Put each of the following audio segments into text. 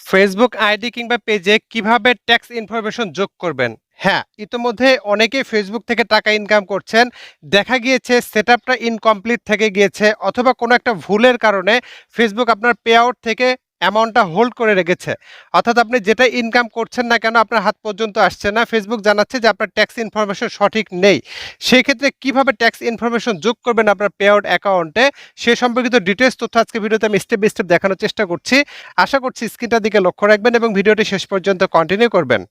Facebook ID কিংবা পেজে কীভাবে ট্যাক্স ইনফরমেশন যোগ করবেন? হ্যাঁ ইতোমধ্যে অনেকেই ফেসবুক থেকে টাকা ইনকাম করছেন। দেখা গিয়েছে সেট আপটা ইনকমপ্লিট থেকে গিয়েছে অথবা কোনো একটা ভুলের কারণে ফেসবুক আপনার পে আউট থেকে অ্যামাউন্টটা হোল্ড করে রেখেছে। অর্থাৎ আপনি যেটা ইনকাম করছেন না কেন, আপনার হাত পর্যন্ত আসছে না। ফেসবুক জানাচ্ছে যে আপনার ট্যাক্স ইনফরমেশন সঠিক নেই। সেই ক্ষেত্রে কীভাবে ট্যাক্স ইনফরমেশন যোগ করবেন আপনার পে আউট অ্যাকাউন্টে সে সম্পর্কিত ডিটেলস তথ্য আজকে ভিডিওতে আমি স্টেপ বাই স্টেপ দেখানোর চেষ্টা করছি। আশা করছি স্ক্রিনটার দিকে লক্ষ্য রাখবেন এবং ভিডিওটি শেষ পর্যন্ত কন্টিনিউ করবেন।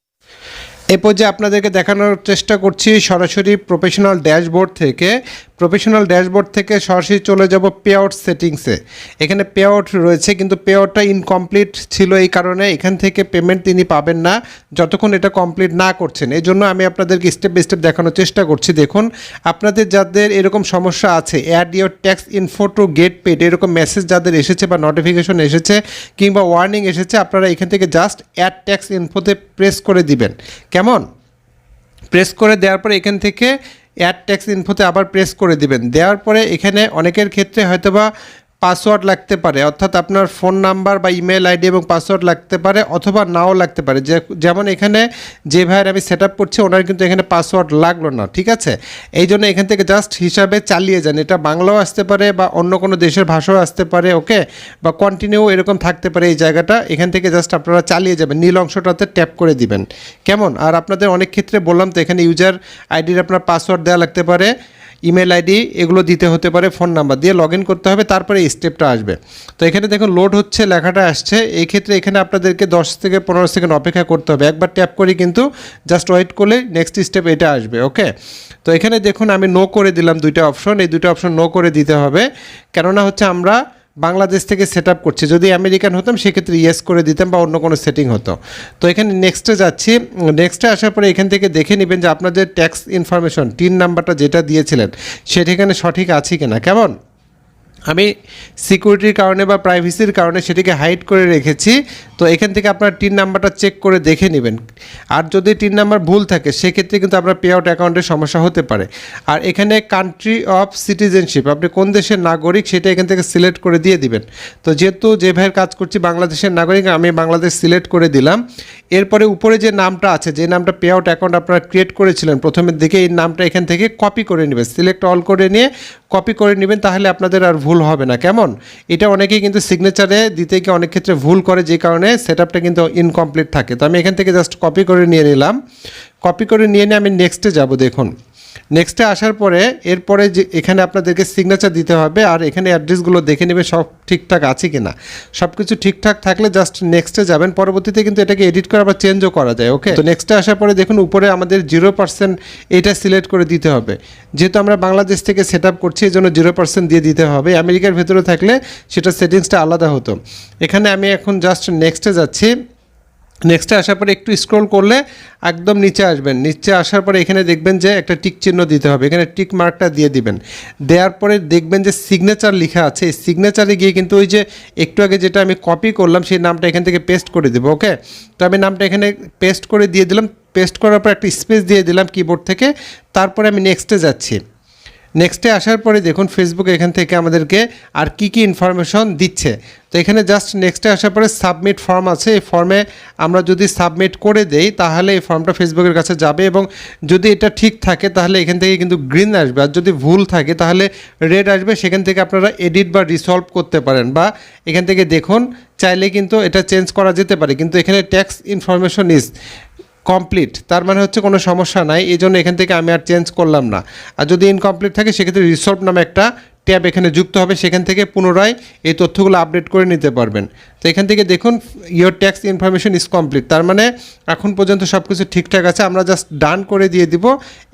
এ পর্যায়ে আপনাদেরকে দেখানোর চেষ্টা করছি সরাসরি প্রফেশনাল ড্যাশবোর্ড থেকে। প্রফেশনাল ড্যাশবোর্ড থেকে সরাসরি চলে যাব পে আউট সেটিংসে। এখানে পে আউট রয়েছে, কিন্তু পে আউটটা ইনকমপ্লিট ছিল এই কারণে এখান থেকে পেমেন্ট তিনি পাবেন না, যতক্ষণ এটা কমপ্লিট না করছেন। এই জন্য আমি আপনাদেরকে স্টেপ বাই স্টেপ দেখানোর চেষ্টা করছি। দেখুন, আপনাদের যাদের এরকম সমস্যা আছে add your tax info to get paid এরকম মেসেজ যাদের এসেছে বা নোটিফিকেশন এসেছে কিংবা ওয়ার্নিং এসেছে, আপনারা এখান থেকে জাস্ট অ্যাড ট্যাক্স ইনফোতে প্রেস করে দিবেন। কেমন? প্রেস করে দেওয়ার পরে এখান থেকে অ্যাড ট্যাক্স ইনফোতে আবার প্রেস করে দিবেন। দেওয়ার পরে এখানে অনেকের ক্ষেত্রে হয়তোবা পাসওয়ার্ড লাগতে পারে, অর্থাৎ আপনার ফোন নাম্বার বা ইমেল আইডি এবং পাসওয়ার্ড লাগতে পারে অথবা নাও লাগতে পারে। যেমন এখানে যে ভাইয়ের আমি সেট আপ করছি, ওনার কিন্তু এখানে পাসওয়ার্ড লাগল না, ঠিক আছে? এই জন্য এখান থেকে জাস্ট হিসাবে চালিয়ে যান। এটা বাংলাও আসতে পারে বা অন্য কোনো দেশের ভাষাও আসতে পারে ওকে বা কন্টিনিউ এরকম থাকতে পারে এই জায়গাটা। এখান থেকে জাস্ট আপনারা চালিয়ে যাবেন, নীল অংশটাতে ট্যাপ করে দিবেন। কেমন? আর আপনাদের অনেক ক্ষেত্রে বললাম তো, এখানে ইউজার আইডির আপনার পাসওয়ার্ড দেওয়া লাগতে পারে। ইমেল আইডি এগুলো দিতে হতে পারে, ফোন নাম্বার দিয়ে লগ করতে হবে, তারপরে এই স্টেপটা আসবে। তো এখানে দেখুন লোড হচ্ছে, লেখাটা আসছে। এই ক্ষেত্রে এখানে আপনাদেরকে দশ থেকে পনেরো সেকেন্ড অপেক্ষা করতে হবে। একবার ট্যাপ করি কিন্তু জাস্ট ওয়েট করলে নেক্সট স্টেপ এটা আসবে ওকে তো এখানে দেখুন আমি নো করে দিলাম দুইটা অপশন এই দুইটা অপশন নো করে দিতে হবে। কেননা হচ্ছে আমরা বাংলাদেশ থেকে সেট আপ করছি। যদি আমেরিকান হতাম, সেক্ষেত্রে ইয়েস করে দিতাম বা অন্য কোনো সেটিং হতো। তো এখানে নেক্সটে যাচ্ছি। নেক্সটে আসার পরে এখান থেকে দেখে নেবেন যে আপনাদের ট্যাক্স ইনফরমেশন টিন নাম্বারটা যেটা দিয়েছিলেন, সেটা এখানে সঠিক আছে কিনা। কেমন? আমি সিকিউরিটির কারণে বা প্রাইভেসির কারণে সেটিকে হাইড করে রেখেছি। তো এখান থেকে আপনার টিন নাম্বারটা চেক করে দেখে নেবেন। আর যদি টিন নাম্বার ভুল থাকে, সেক্ষেত্রে কিন্তু আপনার পে আউট অ্যাকাউন্টের সমস্যা হতে পারে। আর এখানে কান্ট্রি অফ সিটিজেনশিপ আপনি কোন দেশের নাগরিক সেটা এখান থেকে সিলেক্ট করে দিয়ে দিবেন। তো যেহেতু যে ভাইয়ের কাজ করছি বাংলাদেশের নাগরিক, আমি বাংলাদেশ সিলেক্ট করে দিলাম। এরপরে উপরে যে নামটা আছে, যে নামটা পে আউট অ্যাকাউন্ট আপনারা ক্রিয়েট করেছিলেন, প্রথমের দিকে এই নামটা এখান থেকে কপি করে নেবেন। সিলেক্ট অল করে নিয়ে কপি করে নেবেন, তাহলে আপনাদের আর ভুল হবে না। কেমন? এটা অনেকেই কিন্তু সিগনেচারে দিতে গিয়ে অনেক ক্ষেত্রে ভুল করে, যে কারণে সেটআপটা কিন্তু ইনকমপ্লিট থাকে। তো আমি এখান থেকে জাস্ট কপি করে নিয়ে নিলাম। কপি করে নিয়ে নিয়ে আমি নেক্সটে যাব, দেখুন। নেক্সটে আসার পরে, এরপরে যে এখানে আপনাদেরকে সিগনেচার দিতে হবে আর এখানে অ্যাড্রেসগুলো দেখে নেবে সব ঠিকঠাক আছে কি না সব কিছু ঠিকঠাক থাকলে জাস্ট নেক্সটে যাবেন। পরবর্তীতে কিন্তু এটাকে এডিট করে আবার চেঞ্জও করা যায় ওকে তো নেক্সটে আসার পরে দেখুন, উপরে আমাদের জিরো পার্সেন্ট এটা সিলেক্ট করে দিতে হবে। যেহেতু আমরা বাংলাদেশ থেকে সেট আপ করছি এই জন্য জিরো পার্সেন্ট দিয়ে দিতে হবে। আমেরিকার ভেতরে থাকলে সেটা সেটিংসটা আলাদা হতো। এখানে আমি এখন জাস্ট নেক্সটে যাচ্ছি। নেক্সটে আসার পরে একটু স্ক্রল করলে একদম নিচে আসবেন। নিচে আসার পরে এখানে দেখবেন যে একটা টিক চিহ্ন দিতে হবে। এখানে টিক মার্কটা দিয়ে দিবেন। দেওয়ার পরে দেখবেন যে সিগনেচার লেখা আছে। এই সিগনেচারে গিয়ে কিন্তু ওই যে একটু আগে যেটা আমি কপি করলাম, সেই নামটা এখান থেকে পেস্ট করে দেবো ওকে তো আমি নামটা এখানে পেস্ট করে দিয়ে দিলাম। পেস্ট করার পর একটা স্পেস দিয়ে দিলাম কিবোর্ড থেকে। তারপরে আমি নেক্সটে যাচ্ছি। নেক্সটে আসার পরে দেখুন ফেসবুক এখান থেকে আমাদেরকে আর কি কি ইনফরমেশন দিচ্ছে। তো এখানে জাস্ট নেক্সটে আসার পরে সাবমিট ফর্ম আছে। এই ফর্মে আমরা যদি সাবমিট করে দেই, তাহলে এই ফর্মটা ফেসবুকের কাছে যাবে এবং যদি এটা ঠিক থাকে, তাহলে এখান থেকে কিন্তু গ্রিন আসবে। আর যদি ভুল থাকে, তাহলে রেড আসবে। সেখান থেকে আপনারা এডিট বা রিসলভ করতে পারেন বা এখান থেকে দেখুন, চাইলে কিন্তু এটা চেঞ্জ করা যেতে পারে। কিন্তু এখানে ট্যাক্স ইনফরমেশন ইজ কমপ্লিট তার মানে হচ্ছে কোনো সমস্যা নাই এই জন্য এখান থেকে আমি আর চেঞ্জ করলাম না। আর যদি ইনকমপ্লিট থাকে, সেক্ষেত্রে রিসলভ নামে একটা ট্যাব এখানে যুক্ত হবে, সেখান থেকে পুনরায় এই তথ্যগুলো আপডেট করে নিতে পারবেন। তো এখান থেকে দেখুন your tax information is complete তার মানে এখন পর্যন্ত সব কিছু ঠিকঠাক আছে, আমরা জাস্ট ডান করে দিয়ে দিব।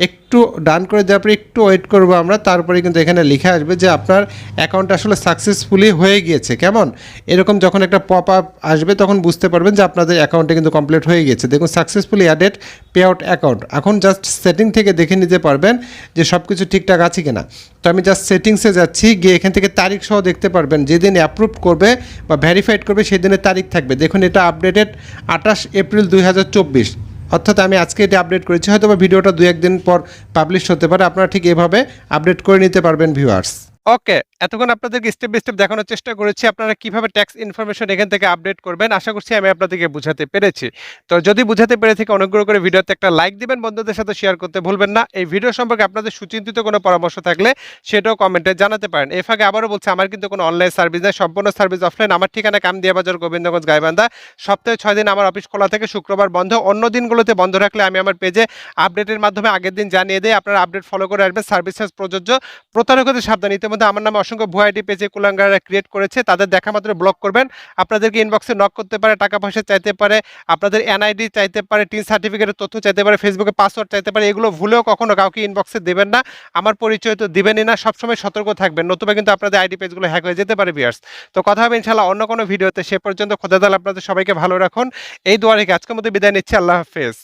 একটু ডান করে দেওয়ার পরে একটু ওয়েট করব আমরা, তারপরে কিন্তু এখানে লিখে আসবে যে আপনার অ্যাকাউন্ট আসলে সাকসেসফুলি হয়ে গিয়েছে, কেমন? এরকম যখন একটা পপ আপ আসবে, তখন বুঝতে পারবেন যে আপনাদের অ্যাকাউন্টে কিন্তু কমপ্লিট হয়ে গিয়েছে। দেখুন successfully added payout account এখন জাস্ট সেটিং থেকে দেখে নিতে পারবেন যে সব কিছু ঠিকঠাক আছে কিনা। তো আমি জাস্ট সেটিংসে যাচ্ছি, গিয়ে এখান থেকে তারিখ সহ দেখতে পারবেন যেদিন অ্যাপ্রুভ করবে বা ভ্যারিফাইড করবে সেই দিনের তারিখ থাকবে। দেখুন, এটা আপডেটেড আঠাশ এপ্রিল দুই হাজার চব্বিশ। অর্থাৎ আমি আজকে এটা আপডেট করেছি হয়তো বা ভিডিওটা দু একদিন পর পাবলিশ হতে পারে। আপনারা ঠিক এভাবে আপডেট করে নিতে পারবেন ভিউয়ার্স ওকে এতক্ষণ আপনাদেরকে স্টেপ বাই স্টেপ দেখানোর চেষ্টা করেছি। আপনারা কীভাবে ট্যাক্স ইনফরমেশন এখান থেকে আপডেট করবেন, আশা করছি আমি আপনাদেরকে বুঝাতে পেরেছি। তো যদি বুঝাতে পেরে থেকে অনুগ্রহ করে ভিডিওতে একটা লাইক দিবেন, বন্ধুদের সাথে শেয়ার করতে ভুলবেন না। এই ভিডিও সম্পর্কে আপনাদের সুচিন্তিত কোনো পরামর্শ থাকলে সেটাও কমেন্টে জানাতে পারেন। এর ফাঁকে আবারও বলছি, আমার কিন্তু কোনো অনলাইন সার্ভিস নেই, সম্পূর্ণ সার্ভিস অফলাইন আমার ঠিকানা কামদিয়া বাজার গোবিন্দগঞ্জ গাইবান্ধা। সপ্তাহে ছয় দিন আমার অফিস খোলা থেকে, শুক্রবার বন্ধ। অন্য দিনগুলোতে বন্ধ রাখলে আমি আমার পেজে আপডেটের মাধ্যমে আগের দিন জানিয়ে দিই। আপনারা আপডেট ফলো করে আসবেন। সার্ভিসেস প্রযোজ্য। প্রতারকদের সাবধান ইতিমধ্যে আমার নামে অসংখ্য ভুয়া আইডি পেজে কুলাঙ্গারা ক্রিয়েট করেছে, তাদের দেখা মাত্র ব্লক করবেন। আপনাদেরকে ইনবক্সে নক করতে পারে, টাকা পয়সা চাইতে পারে, আপনাদের এনআইডি চাইতে পারে টিন সার্টিফিকেটের তথ্য চাইতে পারে ফেসবুকে পাসওয়ার্ড চাইতে পারে, এগুলো ভুলেও কখনো কাউকে ইনবক্সে দেবেন না। আমার পরিচয় তো দিবেনই না, সবসময় সতর্ক থাকবেন, নতুবা কিন্তু আপনাদের আইডি পেজগুলো হ্যাক হয়ে যেতে পারে বিয়ার্স তো কথা হবে ইনশাল্লাহ অন্য কোনো ভিডিওতে, সে পর্যন্ত খোদাদাল আপনাদের সবাইকে ভালো রাখুন। এই দুয়ারে আজকের মধ্যে বিদায় নিচ্ছি, আল্লাহ হাফেজ।